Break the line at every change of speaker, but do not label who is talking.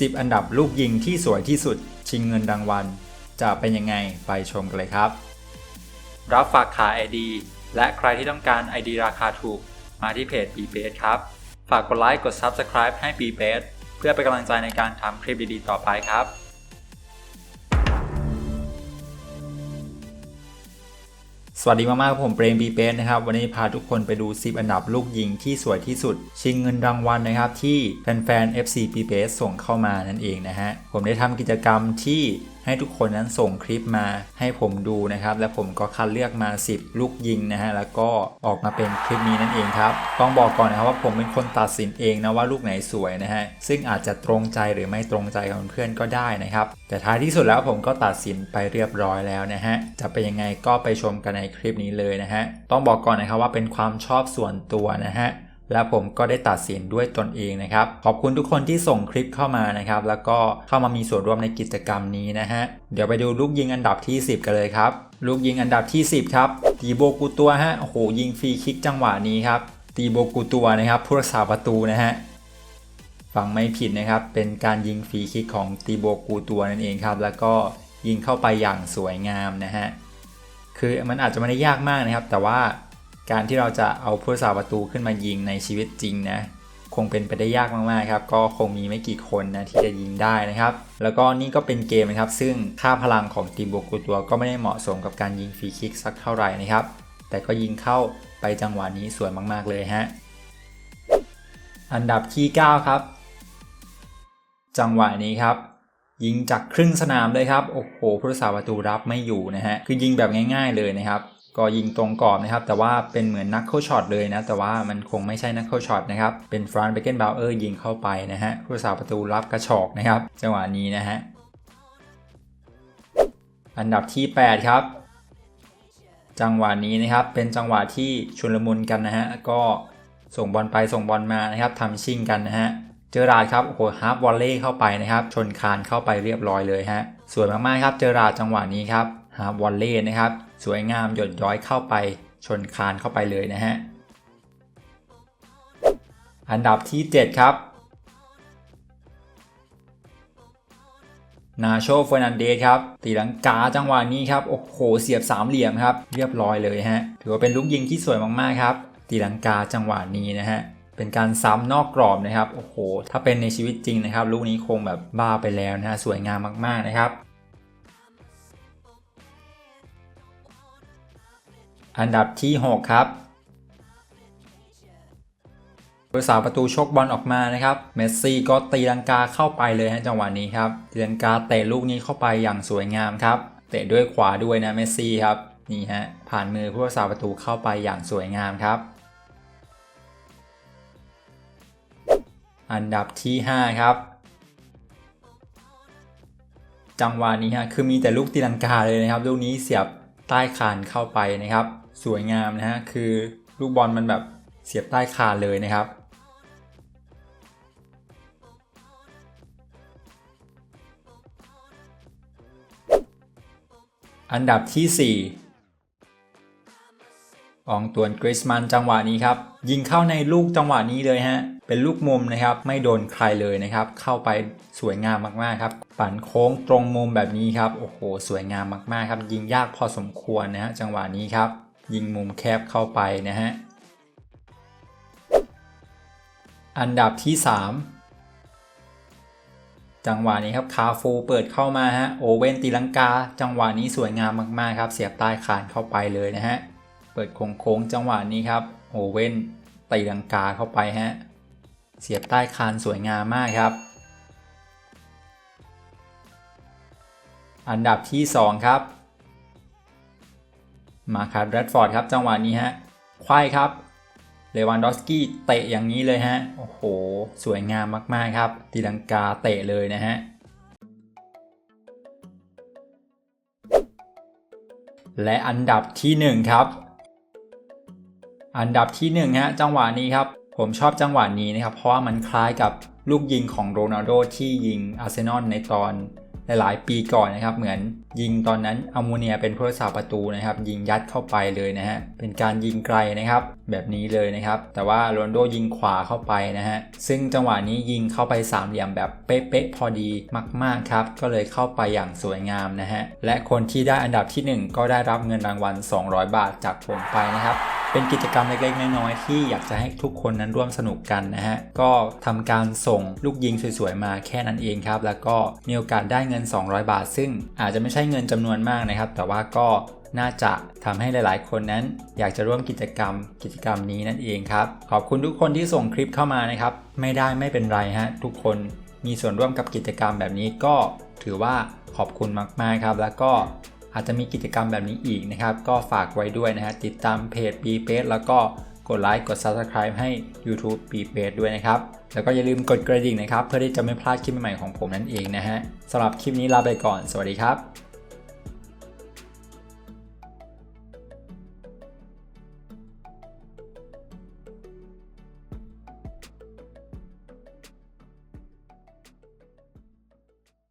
10 อันดับลูกยิงที่สวยที่สุดชิงเงินรางวัล จะเป็นยังไงไปชมกันเลยครับ รับฝากขาย ID และใครที่ต้องการ ID ราคาถูกมาที่เพจ b b s ครับ ฝากกดไลค์กด Subscribe ให้ b b s เพื่อเป็นกำลังใจในการทำคลิปดีๆ ต่อไปครับ สวัสดีมากๆผมเปรมบีเปสนะครับ วันนี้พาทุกคนไปดู 10 อันดับลูกยิงที่สวยที่สุด ชิงเงินรางวัลนะครับที่แฟนๆ FC b p s ส่งเข้ามานั่นเองนะฮะ ผมได้ทำกิจกรรมที่ ให้ทุกคนนั้นส่งคลิปมาให้ผมดูนะครับ และผมก็คัดเลือกมา 10 ลูกยิงนะฮะแล้วก็ออกมาเป็นคลิปนี้นั่นเองครับต้องบอกก่อนนะครับว่าผมเป็นคนตัดสินเองนะว่าลูกไหนสวยนะฮะซึ่งอาจจะตรงใจหรือไม่ตรงใจกับเพื่อนก็ได้นะครับ แต่ท้ายที่สุดแล้วผมก็ตัดสินไปเรียบร้อยแล้วนะฮะจะเป็นยังไงก็ไปชมกันในคลิปนี้เลยนะฮะต้องบอกก่อนนะครับว่าเป็นความชอบส่วนตัวนะฮะ และผมก็ได้ตัดสินด้วยตนเองนะครับ ขอบคุณทุกคนที่ส่งคลิปเข้ามานะครับ แล้วก็เข้ามามีส่วนร่วมในกิจกรรมนี้นะฮะ เดี๋ยวไปดูลูกยิงอันดับที่ 10 กันเลยครับ ลูกยิงอันดับที่ 10 ครับตีโบกูตัวฮะ โอ้โห ยิงฟรีคิกจังหวะนี้ครับตีโบกูตัวนะครับ ผู้รักษาประตูนะฮะฟังไม่ผิดนะครับ เป็นการยิงฟรีคิกของตีโบกูตัวนั่นเองครับ แล้วก็ยิงเข้าไปอย่างสวยงามนะฮะ คือมันอาจจะไม่ได้ยากมากนะครับ แต่ว่า การที่เราจะเอาผู้รักษาประตูขึ้นมายิงในชีวิตจริงนะคงเป็นไปได้ยากมากๆครับก็คงมีไม่กี่คนนะที่จะยิงได้นะครับ แล้วก็นี่ก็เป็นเกมนะครับ ซึ่งค่าพลังของตีโบกูตัวก็ไม่ได้เหมาะสมกับการยิงฟรีคิกสักเท่าไหร่นะครับ แต่ก็ยิงเข้าไปจังหวะนี้สวยมากๆเลยฮะอันดับที่ 9 ครับ จังหวะนี้ครับ ยิงจากครึ่งสนามเลยครับโอ้โหผู้รักษาประตูรับไม่อยู่นะฮะคือยิงแบบง่าย ๆเลยนะครับ ก็ยิงตรงกรอบนะครับ แต่ว่าเป็นเหมือนนักเข้าช็อตเลยนะ แต่ว่ามันคงไม่ใช่นักเข้าช็อตนะครับ เป็นฟรานเบเกนบาวเออร์ยิงเข้าไปนะฮะผู้รักษาประตูรับกระชอกนะครับ จังหวะนี้นะฮะ อันดับที่ 8 ครับ จังหวะนี้นะครับ เป็นจังหวะที่ชุลมุนกันนะฮะ ก็ส่งบอลไปส่งบอลมานะครับทำชิ่งกันนะฮะ เจอราดครับโอ้โหฮาร์ฟวอลเล่เข้าไปนะครับ ชนคานเข้าไปเรียบร้อยเลยฮะ สวยมากๆครับ เจอราดจังหวะนี้ครับ ฮาร์วอลเล่นะครับ สวยงามหยดย้อยเข้าไปชนคานเข้าไปเลยนะฮะ อันดับที่ 7 ครับ นาโชเฟอร์นันเดสครับ ตีลังกาจังหวะนี้ครับ โอ้โห เสียบสามเหลี่ยมครับ เรียบร้อยเลยฮะ ถือว่าเป็นลูกยิงที่สวยมากๆครับ ตีลังกาจังหวะนี้นะฮะเป็นการซ้ำนอกกรอบนะครับ โอ้โห ถ้าเป็นในชีวิตจริงนะครับ ลูกนี้คงแบบบ้าไปแล้วนะฮะ สวยงามมากๆนะครับ อันดับที่ 6 ครับผู้รักษาประตูชกบอลออกมานะครับ เมสซี่ก็ตีลังกาเข้าไปเลยฮะจังหวะนี้ครับตีลังกาเตะลูกนี้เข้าไปอย่างสวยงามครับ เตะด้วยขวาด้วยนะเมสซี่ครับ นี่ฮะผ่านมือผู้รักษาประตูเข้าไปอย่างสวยงามครับ อันดับที่ 5 ครับ จังหวะนี้ฮะคือมีแต่ลูกตีลังกาเลยนะครับ ลูกนี้เสียบใต้คานเข้าไปนะครับ สวยงามนะฮะ คือลูกบอลมันแบบเสียบใต้คานเลยนะครับ อันดับที่ 4 อองตวนกริสมันจังหวะนี้ครับ ยิงเข้าในลูกจังหวะนี้เลยฮะ เป็นลูกมุมนะครับ ไม่โดนใครเลยนะครับ เข้าไปสวยงามมากๆครับ ปั่นโค้งตรงมุมแบบนี้ครับ โอ้โห สวยงามมากๆครับ ยิงยากพอสมควรนะฮะจังหวะนี้ครับ ยิงมุมแคบเข้าไปนะฮะ อันดับที่ 3 จังหวะนี้ครับคาฟูเปิดเข้ามาฮะโอเว่นตีลังกา จังหวะนี้สวยงามมากๆครับ เสียบใต้คานเข้าไปเลยนะฮะ เปิดโค้งๆจังหวะนี้ครับโอเว่นตีลังกาเข้าไปฮะ เสียบใต้คานสวยงามมากครับอันดับที่ 2 ครับ มาคาร์แรดฟอร์ดครับจังหวะนี้ฮะควายครับเลวันดอสกี้เตะอย่างนี้เลยฮะ โอ้โห สวยงามมาก ๆ ครับตีลังกาเตะเลยนะฮะ และอันดับที่ 1 ครับ อันดับที่1ฮะจังหวะนี้ครับ ผมชอบจังหวะนี้นะครับ เพราะว่ามันคล้ายกับลูกยิงของโรนัลโดที่ยิงอาร์เซนอลในตอน หลายๆ ปีก่อนนะครับ เหมือนยิงตอนนั้นอัลโมเนียเป็นผู้รักษาประตูนะครับ ยิงยัดเข้าไปเลยนะฮะเป็นการยิงไกลนะครับ แบบนี้เลยนะครับ แต่ว่าโรนโดยิงขวาเข้าไปนะฮะซึ่งจังหวะนี้ยิงเข้าไปสามเหลี่ยมแบบเป๊ะๆพอดีมาก ๆครับ ก็เลยเข้าไปอย่างสวยงามนะฮะและคนที่ได้อันดับทีหนึ่1 ก็ได้รับเงินรางวัล 200 บาทจากผมไปนะครับ เป็นกิจกรรมเล็กๆน้อยๆที่อยากจะให้ทุกคนนั้นร่วมสนุกกันนะฮะ ก็ทำการส่งลูกยิงสวยๆมาแค่นั้นเองครับ แล้วก็มีโอกาสได้เงิน 200 บาท ซึ่งอาจจะไม่ใช่เงินจำนวนมากนะครับ แต่ว่าก็น่าจะทำให้หลายๆ คนนั้นอยากจะร่วมกิจกรรม กิจกรรมนี้นั่นเองครับ ขอบคุณทุกคนที่ส่งคลิปเข้ามานะครับ ไม่ได้ไม่เป็นไรฮะ ทุกคนมีส่วนร่วมกับกิจกรรมแบบนี้ก็ถือว่าขอบคุณมากๆครับ แล้วก็ อาจจะมีกิจกรรมแบบนี้อีกนะครับ ก็ฝากไว้ด้วยนะฮะติดตามเพจ b p a g e แล้วก็กดไลค์กด Subscribe ให้ YouTube b p a g e ด้วยนะครับ แล้วก็อย่าลืมกดกระดิ่งนะครับ เพื่อที่จะไม่พลาดคลิปใหม่ๆของผมนั่นเองนะฮะสำหรับคลิปนี้ลาไปก่อน สวัสดีครับ